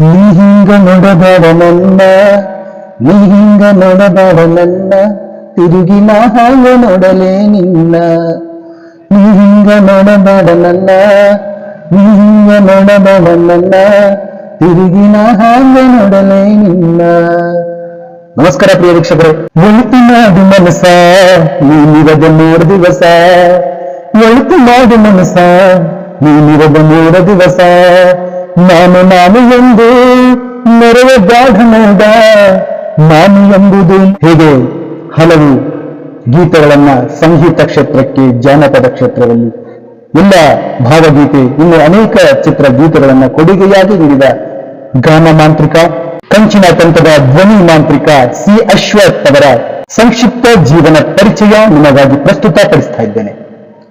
ನೀ ಹಿಂಗ ನೋಡಬೇಡ ನನ್ನ ನೀ ಹಿಂಗ ನೋಡಬೇಡ ನನ್ನ ತಿರುಗಿ ನಾ ಹಾಗ ನೋಡಲೇ ನಿನ್ನ ನೀ ಹಿಂಗ ನೋಡಬೇಡ ನನ್ನ ನೀ ಹಿಂಗ ನೋಡಬೇಡ ನನ್ನ ತಿರುಗಿ ನಾ ಹಾಗ ನೋಡಲೇ ನಿನ್ನ ನಮಸ್ಕಾರ ಪ್ರಿಯ ವೀಕ್ಷಕರೇ ಒಳಿತು ಮಾಡು ಮನಸ ನೀನಿರದ ಮೂರು ದಿವಸ ಒಳಿತು ಮಾಡು ಮನಸ ನೀನಿರದ ಮೂರು ದಿವಸ ನಾನು ನಾನು ಎಂದು ನೆರವೆ ನೋಡ ನಾನು ಎಂಬುದು ಹೇಗೆ? ಹಲವು ಗೀತೆಗಳನ್ನ ಸಂಗೀತ ಕ್ಷೇತ್ರಕ್ಕೆ, ಜಾನಪದ ಕ್ಷೇತ್ರದಲ್ಲಿ ಎಲ್ಲ ಭಾವಗೀತೆ, ಇನ್ನು ಅನೇಕ ಚಿತ್ರ ಗೀತೆಗಳನ್ನ ಕೊಡುಗೆಯಾಗಿ ನೀಡಿದ ಗಾನ ಮಾಂತ್ರಿಕ, ಕಂಚಿನ ತಂತ್ರದ ಧ್ವನಿ ಮಾಂತ್ರಿಕ ಸಿ. ಅಶ್ವಥ್ ಅವರ ಸಂಕ್ಷಿಪ್ತ ಜೀವನ ಪರಿಚಯ ನಿಮಗಾಗಿ ಪ್ರಸ್ತುತಪಡಿಸ್ತಾ ಇದ್ದೇನೆ.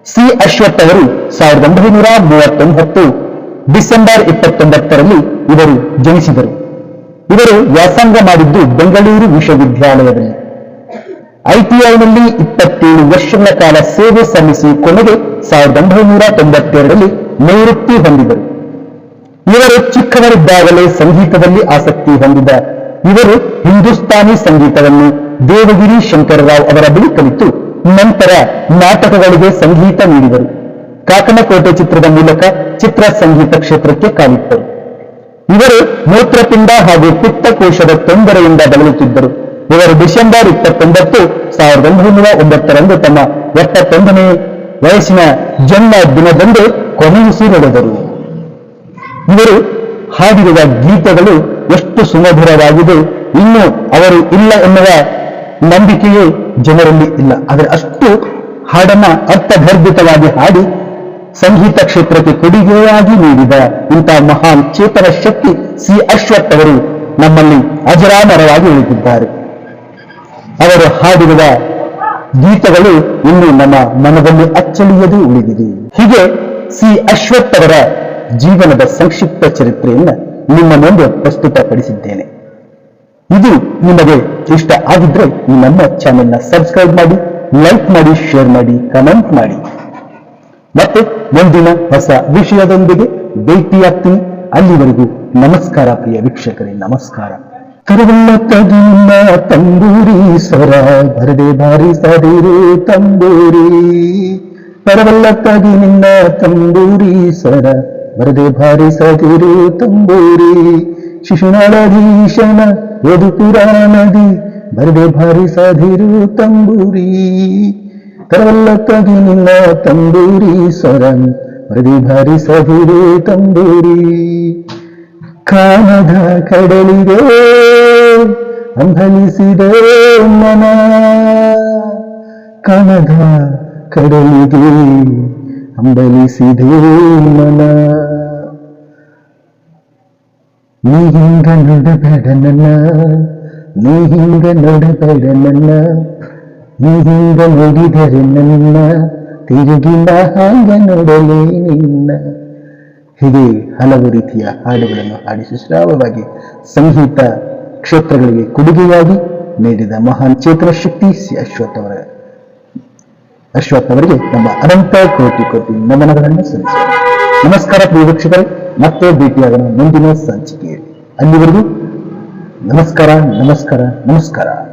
ಸಿ. ಅಶ್ವಥ್ ಅವರು ಸಾವಿರದ ಒಂಬೈನೂರ ಮೂವತ್ತೊಂಬತ್ತು ಡಿಸೆಂಬರ್ ಇಪ್ಪತ್ತೊಂಬತ್ತರಲ್ಲಿ ಇವರು ಜನಿಸಿದರು. ಇವರು ವ್ಯಾಸಂಗ ಮಾಡಿದ್ದು ಬೆಂಗಳೂರು ವಿಶ್ವವಿದ್ಯಾಲಯದಲ್ಲಿ. ಐಟಿಐನಲ್ಲಿ ಇಪ್ಪತ್ತೇಳು ವರ್ಷಗಳ ಕಾಲ ಸೇವೆ ಸಲ್ಲಿಸಿ ಕೊನೆಗೆ ಸಾವಿರದ ಒಂಬೈನೂರ ತೊಂಬತ್ತೆರಡರಲ್ಲಿ ನಿವೃತ್ತಿ ಹೊಂದಿದರು. ಇವರು ಚಿಕ್ಕವರಿದ್ದಾಗಲೇ ಸಂಗೀತದಲ್ಲಿ ಆಸಕ್ತಿ ಹೊಂದಿದ ಇವರು ಹಿಂದೂಸ್ತಾನಿ ಸಂಗೀತವನ್ನು ದೇವಗಿರಿ ಶಂಕರರಾವ್ ಅವರ ಬಳಿ ಕಲಿತು, ನಂತರ ನಾಟಕಗಳಿಗೆ ಸಂಗೀತ ನೀಡಿದರು. ಕಾಕನಕೋಟೆ ಚಿತ್ರದ ಮೂಲಕ ಚಿತ್ರ ಸಂಗೀತ ಕ್ಷೇತ್ರಕ್ಕೆ ಕಾಲಿಟ್ಟರು. ಇವರು ಮೂತ್ರಪಿಂಡ ಹಾಗೂ ಪಿತ್ತಕೋಶದ ತೊಂದರೆಯಿಂದ ಬಳಲುತ್ತಿದ್ದರು. ಇವರು ಡಿಸೆಂಬರ್ ಇಪ್ಪತ್ತೊಂಬತ್ತು ಸಾವಿರದ ಒಂಬೈನೂರ ಒಂಬತ್ತರಂದು ತಮ್ಮ ಎಪ್ಪತ್ತೊಂದನೇ ವಯಸ್ಸಿನ ಜನ್ಮ ದಿನದಂದು ಕೊನೆಯುಸಿರೆಳೆದರು ಇವರು ಹಾಡಿರುವ ಗೀತೆಗಳು ಎಷ್ಟು ಸುಮಧುರವಾಗಿದೆ ಇನ್ನು ಅವರು ಇಲ್ಲ ಎನ್ನುವ ನಂಬಿಕೆಯೇ ಜನರಲ್ಲಿ ಇಲ್ಲ. ಆದರೆ ಅಷ್ಟು ಹಾಡನ್ನ ಅರ್ಥಗರ್ಭಿತವಾಗಿ ಹಾಡಿ ಸಂಗೀತ ಕ್ಷೇತ್ರಕ್ಕೆ ಕೊಡುಗೆಯಾಗಿ ನೀಡಿದ ಇಂತಹ ಮಹಾನ್ ಚೇತನ ಶಕ್ತಿ ಸಿ ಅಶ್ವಥ್ ಅವರು ನಮ್ಮಲ್ಲಿ ಅಜರಾಮರವಾಗಿ ಉಳಿದಿದ್ದಾರೆ. ಅವರು ಹಾಡಿರುವ ಗೀತಗಳು ಇನ್ನು ನಮ್ಮ ಮನದಲ್ಲಿ ಅಚ್ಚಳಿಯದೆ ಉಳಿದಿದೆ. ಹೀಗೆ ಸಿ ಅಶ್ವಥ್ ಅವರ ಜೀವನದ ಸಂಕ್ಷಿಪ್ತ ಚರಿತ್ರೆಯನ್ನು ನಿಮ್ಮ ಮುಂದೆ ಪ್ರಸ್ತುತಪಡಿಸಿದ್ದೇನೆ. ಇದು ನಿಮಗೆ ಇಷ್ಟ ಆಗಿದ್ರೆ ಈ ನಮ್ಮ ಚಾನೆಲ್ನ ಸಬ್ಸ್ಕ್ರೈಬ್ ಮಾಡಿ, ಲೈಕ್ ಮಾಡಿ, ಶೇರ್ ಮಾಡಿ, ಕಮೆಂಟ್ ಮಾಡಿ. ಮತ್ತೆ ಮುಂದಿನ ಹೊಸ ವಿಷಯದೊಂದಿಗೆ ಭೇಟಿಯಾಗ್ತೀನಿ. ಅಲ್ಲಿವರೆಗೂ ನಮಸ್ಕಾರ ಪ್ರಿಯ ವೀಕ್ಷಕರೇ, ನಮಸ್ಕಾರ. ಕರವಲ್ಲ ತಗಿನ ತಂಬೂರಿ ಸ್ವರ ಬರದೆ ಬಾರಿ ಸದಿರು ತಂಬೂರಿ. ಕರವಲ್ಲ ತಗಿ ನಿನ್ನ ತಂಬೂರಿ ಸ್ವರ ಬರದೆ ಭಾರಿ ಸದಿರು ತಂಬೂರಿ. ಶಿಶುನಾಳಧೀಶನ ಯದು ಪುರಾಣದಿ, ಬರದೆ ಭಾರಿಸದಿರು ತಂಬೂರಿ. ಕರವಲ್ಲ ತಗಿ ನಿನ್ನ ತಂಬೂರಿ ಸ್ವರಂ ಬರದೆ ಭಾರಿ ಸದಿರು ತಂಬೂರಿ ಕಾಣದ ಕಡಲಿಗೆ ಅಂಬಲಿಸಿದೆ ಮನ ಕಾಣದ ಕಡಲಿಗೆ ಅಂಬಲಿಸಿದೆ ಮನ ನೀ ಹಿಂಗ ನೋಡಬೇಡ ನನ್ನ ನೀ ಹಿಂಗ ನೋಡಬೇಡ ನನ್ನ ನೀ ಹಿಂಗ ನೋಡಿದರೆ ನನ್ನ, ತಿರುಗಿಲ್ಲ ಹಾಗೆ ನೋಡಲೇ ನಿನ್ನ. ಹೀಗೆ ಹಲವು ರೀತಿಯ ಹಾಡುಗಳನ್ನು ಹಾಡಿ ಸುಶ್ರಾವವಾಗಿ ಸಂಗೀತ ಕ್ಷೇತ್ರಗಳಿಗೆ ಕೊಡುಗೆಯಾಗಿ ನೀಡಿದ ಮಹಾನ್ ಚೇತನ ಶಕ್ತಿ ಸಿ ಅಶ್ವಥ್ ಅವರ. ಅಶ್ವಥ್ ಅವರಿಗೆ ನಮ್ಮ ಅನಂತ ಕೋಟಿ ಕೋಟಿ ನಮನಗಳನ್ನು ಸಲ್ಲಿಸುತ್ತೇವೆ. ನಮಸ್ಕಾರ ಪ್ರಿಯ ಮತ್ತೆ ಭೇಟಿಯಾಗೋಣ ಮುಂದಿನ ಸಂಚಿಕೆಯಲ್ಲಿ. ಅಲ್ಲಿವರೆಗೂ ನಮಸ್ಕಾರ ನಮಸ್ಕಾರ ನಮಸ್ಕಾರ.